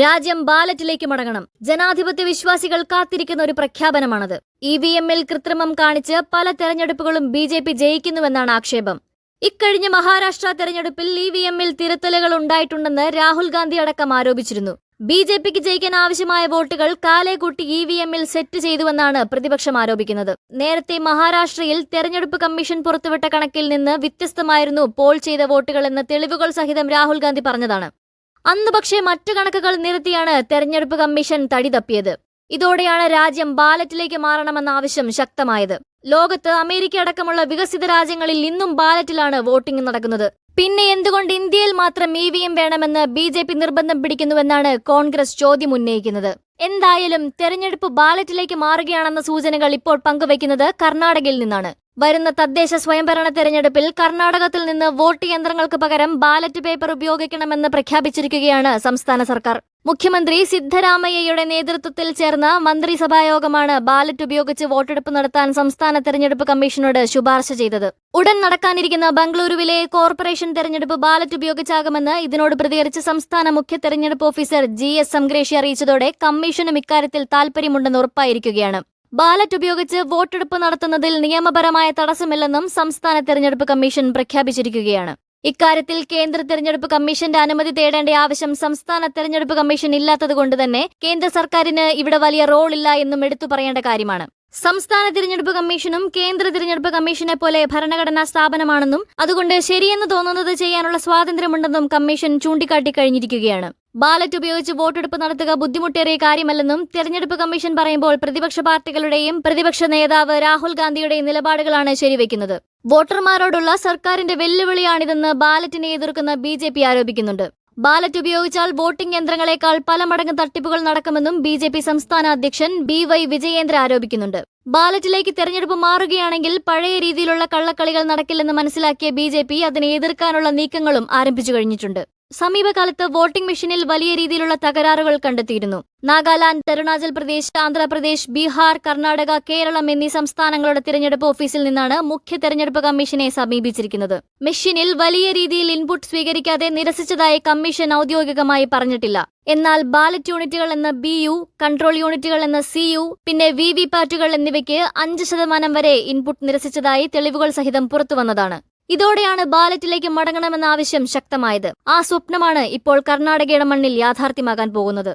രാജ്യം ബാലറ്റിലേക്ക് മടങ്ങണം. ജനാധിപത്യ വിശ്വാസികൾ കാത്തിരിക്കുന്ന ഒരു പ്രഖ്യാപനമാണത്. ഇ വി എമ്മിൽ കൃത്രിമം കാണിച്ച് പല തെരഞ്ഞെടുപ്പുകളും ബി ജെ പി ജയിക്കുന്നുവെന്നാണ് ആക്ഷേപം. ഇക്കഴിഞ്ഞ മഹാരാഷ്ട്ര തെരഞ്ഞെടുപ്പിൽ ഇ വി എമ്മിൽ തിരുത്തലുകൾ ഉണ്ടായിട്ടുണ്ടെന്ന് രാഹുൽ ഗാന്ധി അടക്കം ആരോപിച്ചിരുന്നു. ബി ജെ പിക്ക് ജയിക്കാൻ ആവശ്യമായ വോട്ടുകൾ കാലേക്കൂട്ടി ഇ വി എമ്മിൽ സെറ്റ് ചെയ്തുവെന്നാണ് പ്രതിപക്ഷം ആരോപിക്കുന്നത്. നേരത്തെ മഹാരാഷ്ട്രയിൽ തെരഞ്ഞെടുപ്പ് കമ്മീഷൻ പുറത്തുവിട്ട കണക്കിൽ നിന്ന് വ്യത്യസ്തമായിരുന്നു പോൾ ചെയ്ത വോട്ടുകളെന്ന് തെളിവുകൾ സഹിതം രാഹുൽ ഗാന്ധി പറഞ്ഞതാണ്. അന്ന് പക്ഷേ മറ്റു കണക്കുകൾ നിരത്തിയാണ് തെരഞ്ഞെടുപ്പ് കമ്മീഷൻ തടി തപ്പിയത്. ഇതോടെയാണ് രാജ്യം ബാലറ്റിലേക്ക് മാറണമെന്ന ആവശ്യം ശക്തമായത്. ലോകത്ത് അമേരിക്ക അടക്കമുള്ള വികസിത രാജ്യങ്ങളിൽ ഇന്നും ബാലറ്റിലാണ് വോട്ടിംഗ് നടക്കുന്നത്. പിന്നെ എന്തുകൊണ്ട് ഇന്ത്യയിൽ മാത്രം ഇ വി എം വേണമെന്ന് ബി ജെ പി നിർബന്ധം പിടിക്കുന്നുവെന്നാണ് കോൺഗ്രസ് ചോദ്യം ഉന്നയിക്കുന്നത്. എന്തായാലും തെരഞ്ഞെടുപ്പ് ബാലറ്റിലേക്ക് മാറുകയാണെന്ന സൂചനകൾ ഇപ്പോൾ പങ്കുവയ്ക്കുന്നത് കർണാടകയിൽ നിന്നാണ്. വരുന്ന തദ്ദേശ സ്വയംഭരണ തെരഞ്ഞെടുപ്പിൽ കർണാടകത്തിൽ നിന്ന് വോട്ട് യന്ത്രങ്ങൾക്ക് പകരം ബാലറ്റ് പേപ്പർ ഉപയോഗിക്കണമെന്ന് പ്രഖ്യാപിച്ചിരിക്കുകയാണ് സംസ്ഥാന സർക്കാർ. മുഖ്യമന്ത്രി സിദ്ധരാമയ്യയുടെ നേതൃത്വത്തിൽ ചേർന്ന മന്ത്രിസഭായോഗമാണ് ബാലറ്റ് ഉപയോഗിച്ച് വോട്ടെടുപ്പ് നടത്താൻ സംസ്ഥാന തെരഞ്ഞെടുപ്പ് കമ്മീഷനോട് ശുപാർശ ചെയ്തത്. ഉടൻ നടക്കാനിരിക്കുന്ന ബംഗളൂരുവിലെ കോർപ്പറേഷൻ തെരഞ്ഞെടുപ്പ് ബാലറ്റ് ഉപയോഗിച്ചാകുമെന്ന് ഇതിനോട് പ്രതികരിച്ച് സംസ്ഥാന മുഖ്യ തെരഞ്ഞെടുപ്പ് ഓഫീസർ ജി എസ് സംഗ്രേഷി അറിയിച്ചതോടെ കമ്മീഷനും ഇക്കാര്യത്തിൽ താൽപര്യമുണ്ടെന്ന് ഉറപ്പായിരിക്കുകയാണ്. ബാലറ്റ് ഉപയോഗിച്ച് വോട്ടെടുപ്പ് നടത്തുന്നതിൽ നിയമപരമായ തടസ്സമില്ലെന്നും സംസ്ഥാന തെരഞ്ഞെടുപ്പ് കമ്മീഷൻ പ്രഖ്യാപിച്ചിരിക്കുകയാണ്. ഇക്കാര്യത്തിൽ കേന്ദ്ര തെരഞ്ഞെടുപ്പ് കമ്മീഷന്റെ അനുമതി തേടേണ്ട ആവശ്യം സംസ്ഥാന തെരഞ്ഞെടുപ്പ് കമ്മീഷൻ ഇല്ലാത്തതുകൊണ്ട് തന്നെ കേന്ദ്ര സർക്കാരിന് ഇവിടെ വലിയ റോളില്ല എന്നും എടുത്തു പറയേണ്ട കാര്യമാണ്. സംസ്ഥാന തിരഞ്ഞെടുപ്പ് കമ്മീഷനും കേന്ദ്ര തിരഞ്ഞെടുപ്പ് കമ്മീഷനെ പോലെ ഭരണഘടനാ സ്ഥാപനമാണെന്നും അതുകൊണ്ട് ശരിയെന്ന് തോന്നുന്നത് ചെയ്യാനുള്ള സ്വാതന്ത്ര്യമുണ്ടെന്നും കമ്മീഷൻ ചൂണ്ടിക്കാട്ടി കഴിഞ്ഞിരിക്കുകയാണ്. ബാലറ്റ് ഉപയോഗിച്ച് വോട്ടെടുപ്പ് നടത്തുക ബുദ്ധിമുട്ടേറിയ കാര്യമല്ലെന്നും തെരഞ്ഞെടുപ്പ് കമ്മീഷൻ പറയുമ്പോൾ പ്രതിപക്ഷ പാർട്ടികളുടെയും പ്രതിപക്ഷ നേതാവ് രാഹുൽ ഗാന്ധിയുടെയും നിലപാടുകളാണ് ശരിവെക്കുന്നത്. വോട്ടർമാരോടുള്ള സർക്കാരിന്റെ വെല്ലുവിളിയാണിതെന്ന് ബാലറ്റിനെ എതിർക്കുന്ന ബി ആരോപിക്കുന്നുണ്ട്. ബാലറ്റ് ഉപയോഗിച്ചാൽ വോട്ടിംഗ് യന്ത്രങ്ങളെക്കാൾ പല മടങ്ങ് തട്ടിപ്പുകൾ നടക്കുമെന്നും ബി ജെ പി സംസ്ഥാന അധ്യക്ഷൻ ബി വൈ വിജയേന്ദ്ര ആരോപിക്കുന്നുണ്ട്. ബാലറ്റിലേക്ക് തെരഞ്ഞെടുപ്പ് മാറുകയാണെങ്കിൽ പഴയ രീതിയിലുള്ള കള്ളക്കളികൾ നടക്കില്ലെന്ന് മനസ്സിലാക്കിയ ബി ജെ പി അതിനെ എതിർക്കാനുള്ള നീക്കങ്ങളും ആരംഭിച്ചു കഴിഞ്ഞിട്ടുണ്ട്. സമീപകാലത്ത് വോട്ടിംഗ് മെഷീനിൽ വലിയ രീതിയിലുള്ള തകരാറുകൾ കണ്ടെത്തിയിരുന്നു. നാഗാലാൻഡ് അരുണാചൽ പ്രദേശ് ആന്ധ്രാപ്രദേശ് ബീഹാർ കർണാടക കേരളം എന്നീ സംസ്ഥാനങ്ങളുടെ തിരഞ്ഞെടുപ്പ് ഓഫീസിൽ നിന്നാണ് മുഖ്യ തെരഞ്ഞെടുപ്പ് കമ്മീഷനെ സമീപിച്ചിരിക്കുന്നത്. മെഷീനിൽ വലിയ രീതിയിൽ ഇൻപുട്ട് സ്വീകരിക്കാതെ നിരസിച്ചതായി കമ്മീഷൻ ഔദ്യോഗികമായി പറഞ്ഞിട്ടില്ല. എന്നാൽ ബാലറ്റ് യൂണിറ്റുകൾ എന്ന ബി യു കൺട്രോൾ യൂണിറ്റുകൾ എന്ന സി യു പിന്നെ വി വി പാറ്റുകൾ എന്നിവയ്ക്ക് അഞ്ച് ശതമാനം വരെ ഇൻപുട്ട് നിരസിച്ചതായി തെളിവുകൾ സഹിതം പുറത്തുവന്നതാണ്. ഇതോടെയാണ് ബാലറ്റിലേക്ക് മടങ്ങണമെന്ന ആവശ്യം ശക്തമായത്. ആ സ്വപ്നമാണ് ഇപ്പോൾ കർണാടകയുടെ മണ്ണിൽ യാഥാർത്ഥ്യമാകാൻ പോകുന്നത്.